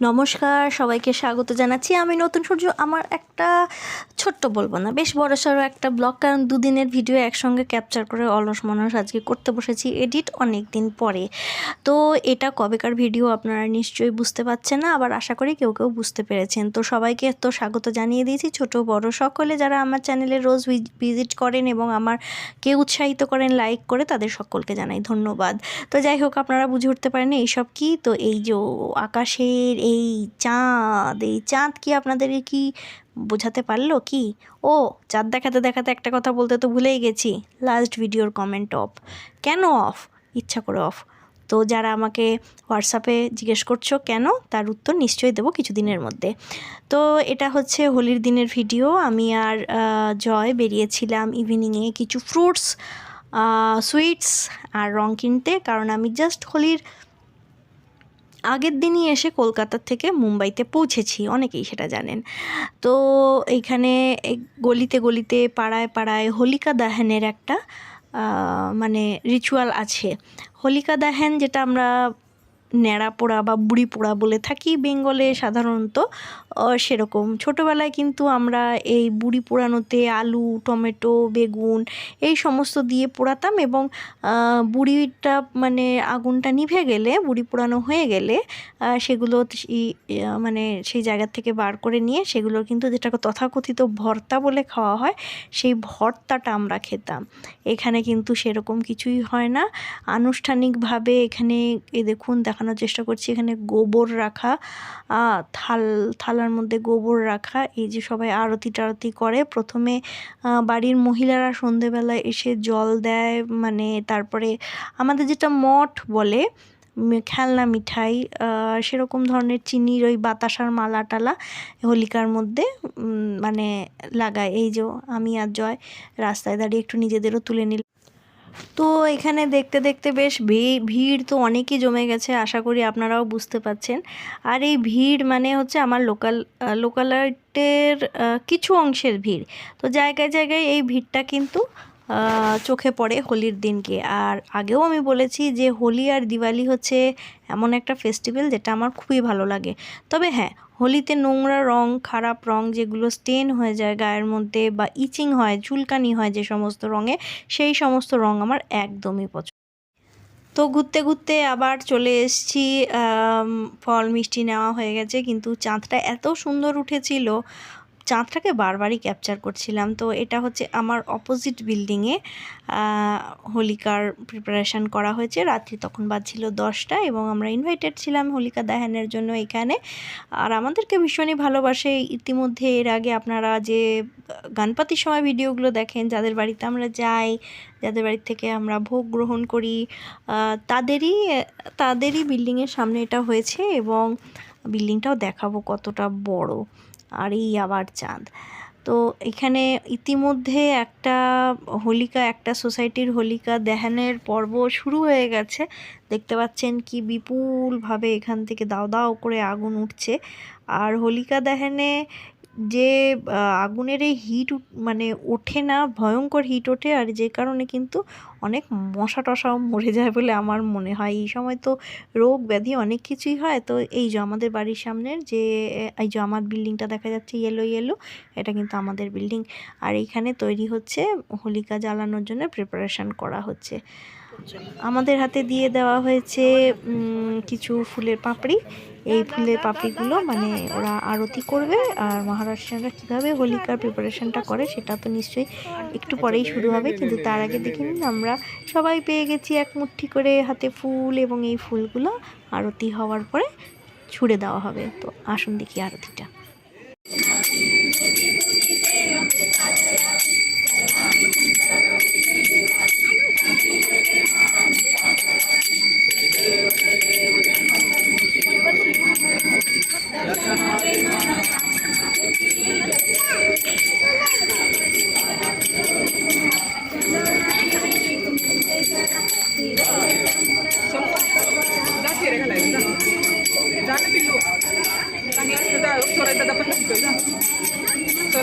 নমস্কার, সবাইকে স্বাগত জানাচ্ছি। আমি নতুন সূর্য, আমার একটা ছোট্ট বলব না, বেশ বড় সড়ো একটা ব্লগ, কারণ দুদিনের ভিডিও একসঙ্গে ক্যাপচার করে অলস মনস আজকে করতে বসেছি এডিট অনেক দিন পরে। তো এটা কবেকার ভিডিও আপনারা নিশ্চয়ই বুঝতে পারছেন না, আবার আশা করি কেউ কেউ বুঝতে পেরেছেন। তো সবাইকে তো স্বাগত জানিয়ে দিয়েছি, ছোট বড় সকলে যারা আমার চ্যানেলে রোজ ভিজিট করেন এবং আমার কে উৎসাহিত করেন লাইক করে, তাদের সকলকে জানাই ধন্যবাদ। তো যাই হোক, আপনারা বুঝে উঠতে পারেন এইসব কি? তো এই যে আকাশের এই চাঁদ এই চাঁদ কি আপনাদের কি বোঝাতে পারল কি? ও, চাঁদ দেখাতে দেখাতে একটা কথা বলতে তো ভুলেই গেছি। লাস্ট ভিডিওর কমেন্ট অফ কেন অফ ইচ্ছা করে অফ তো যারা আমাকে হোয়াটসঅ্যাপে জিজ্ঞেস করছ কেন, তার উত্তর নিশ্চয়ই দেবো কিছুদিনের মধ্যে। তো এটা হচ্ছে হোলির দিনের ভিডিও আমি আর জয় বেরিয়েছিলাম ইভিনিংয়ে কিছু ফ্রুটস সুইটস আর রং কিনতে। কারণ আমি জাস্ট হোলির আগের দিনই এসে কলকাতার থেকে মুম্বাইতে পৌঁছেছি, অনেকেই সেটা জানেন। তো এইখানে এই গলিতে গলিতে পাড়ায় পাড়ায় হোলিকা দাহনের একটা মানে রিচুয়াল আছে। হোলিকা দাহন যেটা আমরা ন্যাড়া পোড়া বা বুড়ি পোড়া বলে থাকি বেঙ্গলে সাধারণত সেরকম। ছোটোবেলায় কিন্তু আমরা এই বুড়ি পোড়ানোতে আলু, টমেটো, বেগুন এই সমস্ত দিয়ে পোড়াতাম এবং বুড়িটা মানে আগুনটা নিভে গেলে, বুড়ি পোড়ানো হয়ে গেলে সেগুলো মানে সেই জায়গা থেকে বার করে নিয়ে সেগুলো কিন্তু যেটাকে তথাকথিত ভর্তা বলে খাওয়া হয়, সেই ভর্তাটা আমরা খেতাম। এখানে কিন্তু সেরকম কিছুই হয় না। আনুষ্ঠানিকভাবে এখানে, এ দেখুন দেখানোর চেষ্টা করছি। এখানে গোবর রাখা থাল, থালার মধ্যে গোবর রাখা, এই যে সবাই আরতি টারতি করে। প্রথমে বাড়ির মহিলারা সন্ধেবেলায় এসে জল দেয় মানে তারপরে আমাদের যেটা মঠ বলে খেলনা, মিঠাই সেরকম ধরনের চিনির ওই বাতাসার মালা টালা হোলিকার মধ্যে মানে লাগায়। এই যে আমি আর জয় রাস্তায় দাঁড়িয়ে একটু নিজেদেরও তুলে নিল তো এখানে দেখতে দেখতে বেশ ভিড় তো অনেকই জমে গেছে, আশা করি আপনারাও বুঝতে পাচ্ছেন আর এই ভিড় মানে হচ্ছে আমার লোকাল লোকালাইটের কিছু অংশের ভিড়। তো জায়গায় জায়গায় এই ভিড়টা কিন্তু চোখে পড়ে হোলির দিনকে। আর আগেও আমি বলেছি যে হোলি আর দিওয়ালি হচ্ছে এমন একটা ফেস্টিভ্যাল যেটা আমার খুবই ভালো লাগে। তবে হ্যাঁ হোলিতে নোংরা রং, খারাপ রং যেগুলো স্টেন হয়ে যায় গায়ের মধ্যে বা ইচিং হয়, চুলকানি হয় যে সমস্ত রঙে, সেই সমস্ত রং আমার একদমই পছন্দ। তো ঘুরতে ঘুরতে আবার চলে এসছি ফল মিষ্টি নেওয়া হয়ে গেছে, কিন্তু চাঁদটা এত সুন্দর উঠেছিল চাঁদটাকে বারবারই ক্যাপচার করছিলাম। তো এটা হচ্ছে আমার অপোজিট বিল্ডিংয়ে হোলিকার প্রিপারেশান করা হয়েছে। রাত্রি তখন বাজছিল দশটা এবং আমরা ইনভাইটেড ছিলাম হোলিকা দাহানের জন্য এখানে। আর আমাদেরকে ভীষণই ভালোবাসে। ইতিমধ্যে এর আগে আপনারা যে গানপাতির সময় ভিডিওগুলো দেখেন, যাদের বাড়িতে আমরা যাই, যাদের বাড়ি থেকে আমরা ভোগ গ্রহণ করি তাদেরই তাদেরই বিল্ডিংয়ের সামনে এটা হয়েছে এবং বিল্ডিংটাও দেখাবো কতটা বড়। আর এই আবার চাঁদ। তো এখানে ইতিমধ্যে একটা হোলিকা, একটা সোসাইটির হোলিকা দেহানের পর্ব শুরু হয়ে গেছে। দেখতে পাচ্ছেন কি বিপুলভাবে এখান থেকে দাও দাও করে আগুন উঠছে। আর হোলিকা দহনে যে আগুনের এই হিট মানে ওঠে না, ভয়ঙ্কর হিট ওঠে, আর যে কারণে কিন্তু অনেক মশা টশাও মরে যায় বলে আমার মনে হয়। এই সময় তো রোগ ব্যাধি অনেক কিছুই হয়। তো এই যে আমাদের বাড়ির সামনের যে এই যে আমার বিল্ডিংটা দেখা যাচ্ছে ইয়েলো ইয়েলো এটা কিন্তু আমাদের বিল্ডিং আর এইখানে তৈরি হচ্ছে হোলিকা জ্বালানোর জন্য প্রিপারেশন করা হচ্ছে। আমাদের হাতে দিয়ে দেওয়া হয়েছে কিছু ফুলের পাপড়ি। এই ফুলের পাপড়িগুলো মানে ওরা আরতি করবে আর মহারাষ্ট্রীয়রা কীভাবে হোলিকার প্রিপারেশনটা করে সেটা তো নিশ্চয়ই একটু পরেই শুরু হবে, কিন্তু তার আগে দেখে নিন আমরা সবাই পেয়ে গেছি এক মুঠি করে হাতে ফুল এবং এই ফুলগুলো আরতি হওয়ার পরে ছুড়ে দেওয়া হবে। তো আসুন দেখি আরতিটা।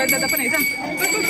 स्वराज दादा पण आहे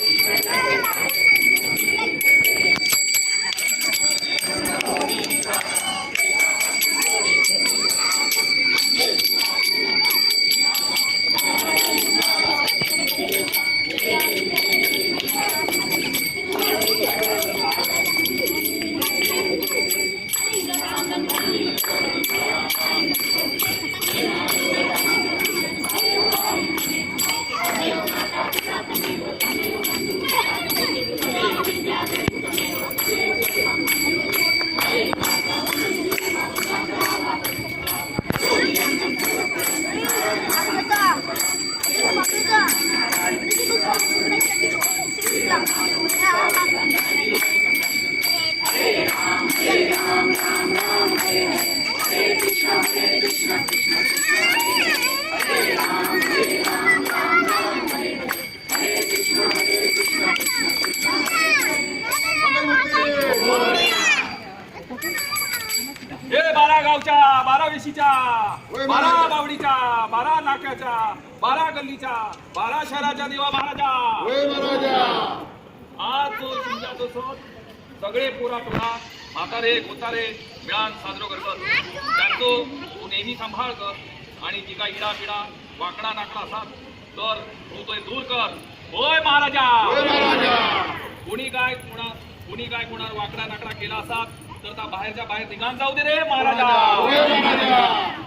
गावच्या बारा वेशीच्या बारा बावडीच्या बारा नाक्याच्या बारा गल्लीच्या बारा शहराच्या देवा महाराजा. आज जो शिमग्याचो सण सगळे पुरा टोळा म्हातारे कोतारे मिळान साजरो करतात. त्यांचो तू नेहमी सांभाळ कर आणि जी काय इडा पिडा वाकडा नाकडा असतात तर तू तो दूर कर. होय महाराजा! कोणी काय कोणा कोणी काय कोणावर वाकडा नाकडा केला असतात तर त्या बाहेरच्या बाहेर निघान जाऊ दे रे महाराजा!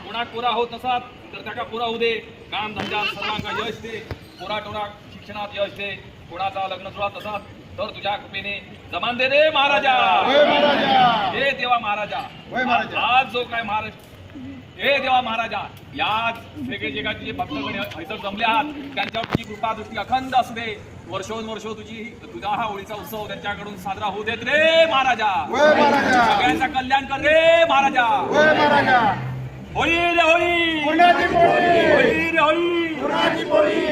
कोणाक पुरा होत नसात तर त्याका पुरा होऊ दे? काम धंद्यात सर्वांका यश दे. पोरा टोरा शिक्षणात यश दे. कोणाचा लग्न जुळत असत तर तुझ्या कृपेने जमान दे रे महाराजा। हे देवा महाराजा। आज जो काय महाराज हे देवा महाराजा याच वेगळे जे काय तुझे भक्तगण हैसर जमले आहात त्यांच्यावर तुझी कृपा दृष्टी अखंड असू दे. वर्षोन वर्ष तुझी तुझा हा होळीचा उत्सव त्यांच्याकडून साजरा होऊ देत रे महाराजा. सगळ्यांचा कल्याण कर रे महाराजा. होळी रे होळी. होळी रे होळी.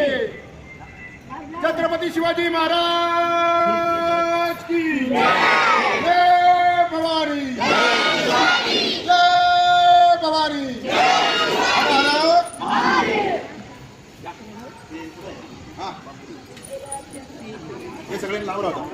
छत्रपती शिवाजी महाराज. की। जय भवानी। जय भवानी। हा. हे सगळ्यांनी लावलं होतं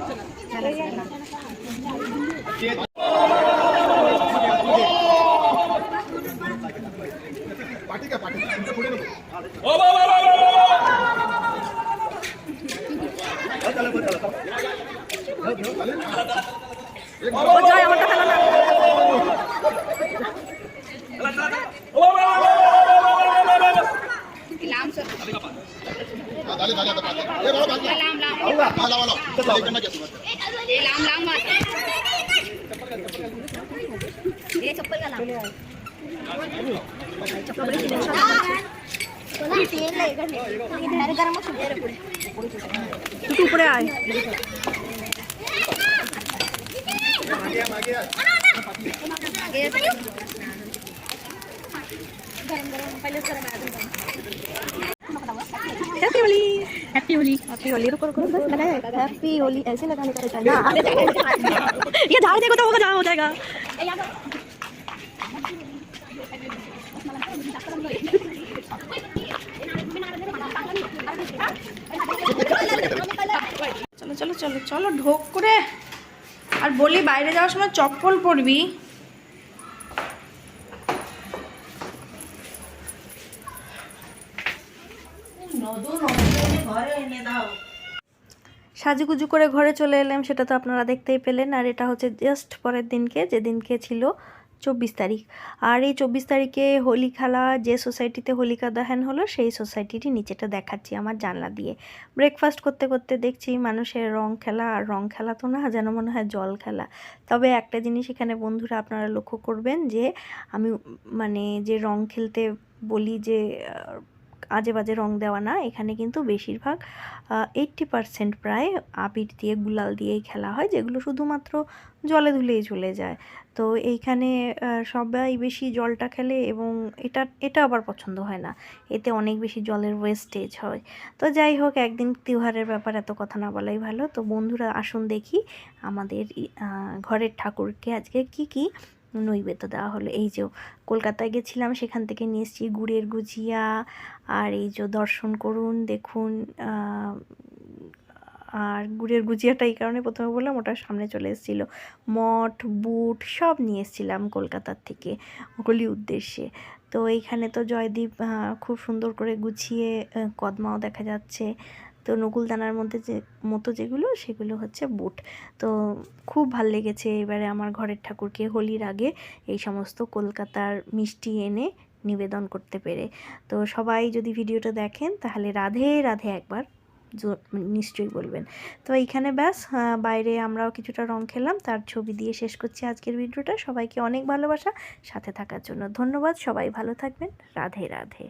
तू पुढे आहे happy Holi happy Holi happy Holi रुको रुको रुको लगाया हैप्पी होली ऐसे लगाने का रहता है ना ये झाड़ देखो तो होगा जहाँ हो जाएगा চলো চলো চলো চলো ঢোক করে আর বলি বাইরে যাওয়ার সময় চপ্পল পরবি সাজুগুজু করে ঘরে চলে এলাম, সেটা তো আপনারা দেখতেই পেলেন। আর এটা হচ্ছে জাস্ট পরের দিনকে যেদিনকে ছিল চব্বিশ তারিখ। আর এই চব্বিশ তারিখে হোলি খেলা যে সোসাইটিতে হোলিকা দহন হলো, সেই সোসাইটিটি নিচেটা দেখাচ্ছি আমার জানলা দিয়ে। ব্রেকফাস্ট করতে করতে দেখছি মানুষের রং খেলা, আর রং খেলা তো না, যেন মনে হয় জল খেলা। তবে একটা জিনিস এখানে বন্ধুরা আপনারা লক্ষ্য করবেন যে, আমি মানে যে রং খেলতে বলি যে আজে বাজে রং দেওয়া না। এখানে কিন্তু বেশিরভাগ এইট্টি পারসেন্ট প্রায় আবির দিয়ে, গুলাল দিয়েই খেলা হয়, যেগুলো শুধুমাত্র জলে ধুলেই চলে যায়। তো এইখানে সবাই বেশি জলটা খেলে এবং এটা এটা আবার পছন্দ হয় না। এতে অনেক বেশি জলের ওয়েস্টেজ হয়। তো যাই হোক, একদিন তিহারের ব্যাপার, এত কথা না বলাই ভালো। তো বন্ধুরা, আসুন দেখি আমাদের ঘরের ঠাকুরকে আজকে কি কি নৈবেদ্য দেওয়া হলো। এই যে কলকাতায় গেছিলাম, সেখান থেকে নিয়ে এসেছি গুড়ের গুজিয়া। আর এই যে দর্শন করুন, দেখুন আর গুড়ের গুজিয়াটা এই কারণে প্রথমে বললাম, ওটা সামনে চলে এসেছিল। মঠ, বুট, সব নিয়ে এসেছিলাম কলকাতার থেকে ওগুলি উদ্দেশ্যে। তো এইখানে তো জয়দীপ খুব সুন্দর করে গুছিয়ে কদমাও দেখা যাচ্ছে। তো নকুলদানার মধ্যে যে, মতো যেগুলো, সেগুলো হচ্ছে বুট। তো খুব ভালো লেগেছে এবারে আমার ঘরের ঠাকুরকে হোলির আগে এই সমস্ত কলকাতার মিষ্টি এনে নিবেদন করতে পেরে। তো সবাই যদি ভিডিওটা দেখেন, তাহলে রাধে রাধে একবার নিশ্চয়ই বলবেন। তো এইখানে ব্যাস বাইরে আমরাও কিছুটা রং খেলাম, তার ছবি দিয়ে শেষ করছি আজকের ভিডিওটা। সবাইকে অনেক ভালোবাসা, সাথে থাকার জন্য ধন্যবাদ। সবাই ভালো থাকবেন। রাধে রাধে।